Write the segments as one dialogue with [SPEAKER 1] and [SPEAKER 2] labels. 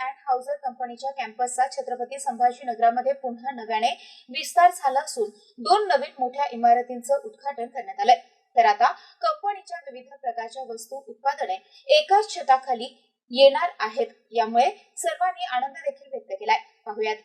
[SPEAKER 1] And हाऊसर कंपनीच्या कॅम्पसचा छत्रपती संभाजीनगरामध्ये पुन्हा नव्याने विस्तार झाला असून दोन नवीन मोठ्या इमारतींचं उद्घाटन करण्यात आलंय. तर आता कंपनीच्या विविध प्रकारच्या वस्तू उत्पादने एकाच छताखाली येणार आहेत यामुळे सर्वांनी आनंद देखील व्यक्त केलाय. पाहुयात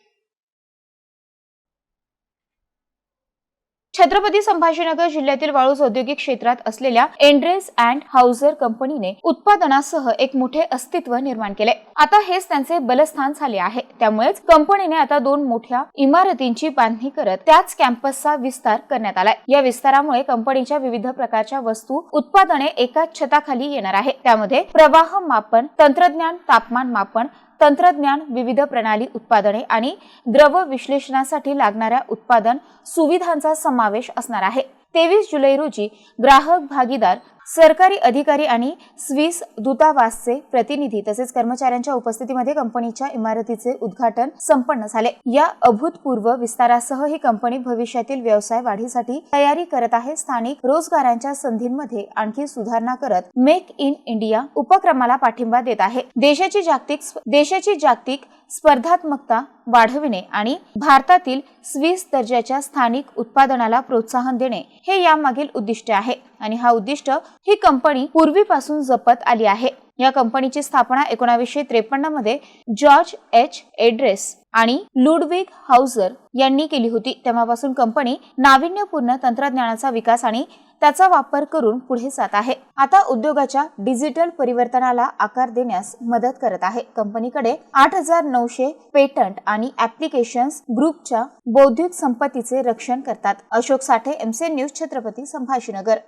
[SPEAKER 1] छत्रपती संभाजीनगर जिल्ह्यातील वाळूज औद्योगिक क्षेत्रात असलेल्या एंड्रेस अँड हाऊसर कंपनीने उत्पादनासह एक मोठे अस्तित्व निर्माण केले. आता हेच त्यांचे बलस्थान झाले आहे. त्यामुळेच कंपनीने आता दोन मोठ्या इमारतींची बांधणी करत त्याच कॅम्पसचा विस्तार करण्यात आलाय. या विस्तारामुळे कंपनीच्या विविध प्रकारच्या वस्तू उत्पादने एकाच छताखाली येणार आहे. त्यामध्ये प्रवाह मापन तंत्रज्ञान तापमान मापन तंत्रज्ञान विविध प्रणाली उत्पादने आणि द्रव विश्लेषणासाठी लागणाऱ्या उत्पादन सुविधांचा समावेश असणार आहे. तेवीस जुलै रोजी ग्राहक भागीदार सरकारी अधिकारी आणि स्विस दूतावासचे प्रतिनिधी तसेच कर्मचाऱ्यांच्या उपस्थितीमध्ये कंपनीच्या इमारतीचे उद्घाटन संपन्न झाले. या अभूतपूर्व विस्तारासह ही कंपनी भविष्यातील व्यवसाय वाढीसाठी तयारी करत आहे. स्थानिक रोजगारांच्या संधींमध्ये आणखी सुधारणा करत मेक इन इंडिया उपक्रमाला पाठिंबा देत आहे. देशाची जागतिक देशाची जागतिक स्पर्धात्मकता वाढविणे आणि भारतातील स्विस दर्जाच्या स्थानिक उत्पादनाला प्रोत्साहन देणे हे यामागील उद्दिष्ट आहे. आणि हा उद्दिष्ट ही कंपनी पूर्वीपासून जपत आली आहे. या कंपनीची स्थापना एकोणावीसशे त्रेपन्नमध्ये जॉर्ज एच. एड्रेस आणि लुडविग हाऊजर यांनी केली होती. तेव्हापासून कंपनी नाविन्यपूर्ण तंत्रज्ञानाचा विकास आणि त्याचा वापर करून पुढे जात आहे. आता उद्योगाच्या डिजिटल परिवर्तनाला आकार देण्यास मदत करत आहे. कंपनीकडे आठ हजार नऊशे पेटंट आणि ऍप्लिकेशन्स ग्रुपच्या बौद्धिक संपत्तीचे रक्षण करतात. Ashok Sathe MCN news Chhatrapati Sambhajinagar.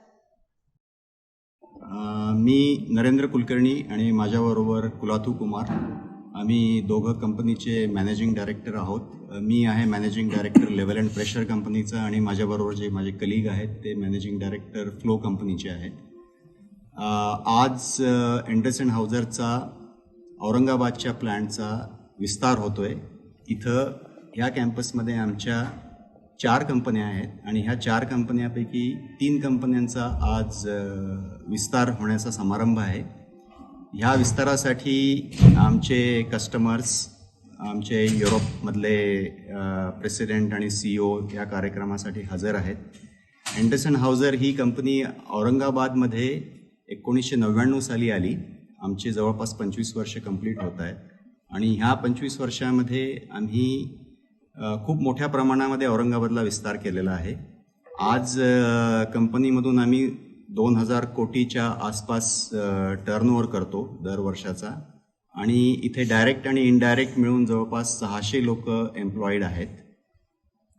[SPEAKER 2] मी नरेंद्र कुलकर्णी आणि माझ्याबरोबर कुलाथू कुमार. आम्ही दोघं कंपनीचे मॅनेजिंग डायरेक्टर आहोत. मी आहे managing director level and pressure कंपनीचा आणि माझ्याबरोबर जे माझे कलिग आहेत ते मॅनेजिंग डायरेक्टर फ्लो कंपनीचे आहेत. आज अँडर्स अँड हाऊजरचा औरंगाबादच्या प्लॅन्टचा विस्तार होतो आहे इथं ह्या कॅम्पसमध्ये आमच्या चार कंपन्या आहेत आणि ह्या चार कंपन्यापैकी तीन कंपन्यांचा आज विस्तार होण्याचा समारंभ आहे. ह्या विस्तारासाठी आमचे कस्टमर्स आमचे युरोपमधले प्रेसिडेंट आणि सी ओ या कार्यक्रमासाठी हजर आहेत. अँडरसन हाऊजर ही कंपनी औरंगाबादमध्ये एकोणीसशे नव्याण्णव साली आली. आमचे जवळपास पंचवीस वर्ष कंप्लीट होत आहेत. आणि ह्या पंचवीस वर्षामध्ये आम्ही खूप मोठ्या प्रमाणामध्ये औरंगाबादला विस्तार केलेला आहे. आज कंपनीमधून आम्ही दोन हजार कोटीच्या आसपास टर्नओव्हर करतो दर वर्षाचा. आणि इथे डायरेक्ट आणि इनडायरेक्ट मिळून जवळपास सहाशे लोक एम्प्लॉईड आहेत.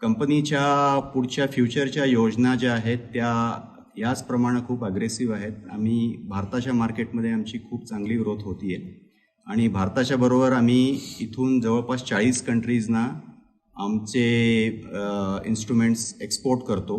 [SPEAKER 2] कंपनीच्या पुढच्या फ्युचरच्या योजना ज्या आहेत त्या याचप्रमाणे खूप अग्रेसिव्ह आहेत. आम्ही भारताच्या मार्केटमध्ये आमची खूप चांगली ग्रोथ होती आहे आणि भारताच्या बरोबर आम्ही इथून जवळपास चाळीस कंट्रीजना आमचे इन्स्ट्रुमेंट्स एक्सपोर्ट करतो.